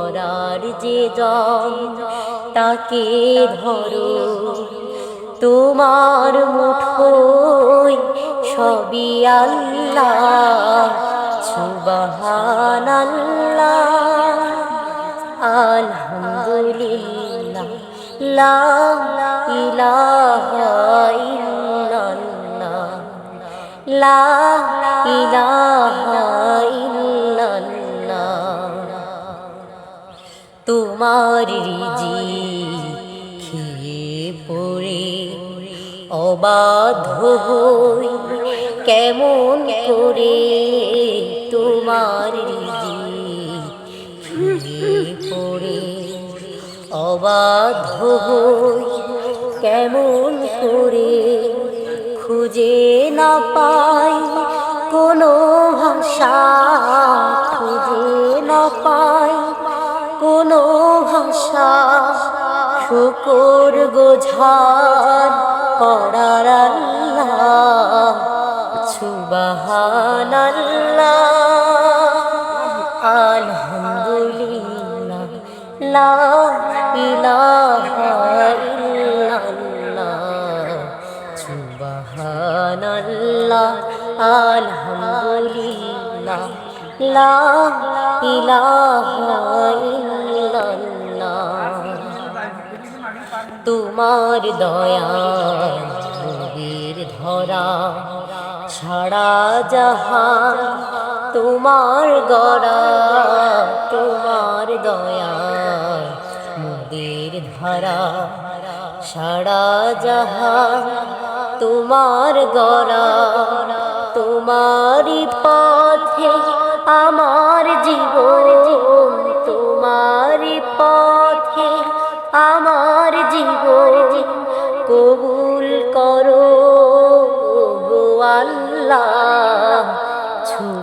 ধরার যে জন তাকে ধরো। তোমার মুঠোয় সবই আল্লাহ সুবহানাল্লাহ আলহামদুলিল্লাহ, লা ইলাহা ইল্লাল্লাহ। লা তোমার রিজি খেয়ে পড়ে, অবাধ হই কেমন করে তোমার রিজি খেয়ে পড়ে, অবাধ হই কেমন করে খুঁজে না পাই, কোনো ভাষা খুঁজে না পাই। শুকর গোঝার করার আল্লাহ সুবহানাল্লাহ আলহামদুলিল্লাহ লা ইলাহা ইল্লাল্লাহ সুবহানাল্লাহ আলহামদুলিল্লাহ লা ইলাহা তোমার দয়া নবীর ধরা সারা জাহান তোমার গড়া, তোমার দয়া মুদির ধরা সারা জাহান তোমার গড়া, তোমারই পথে আমার জীবন।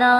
না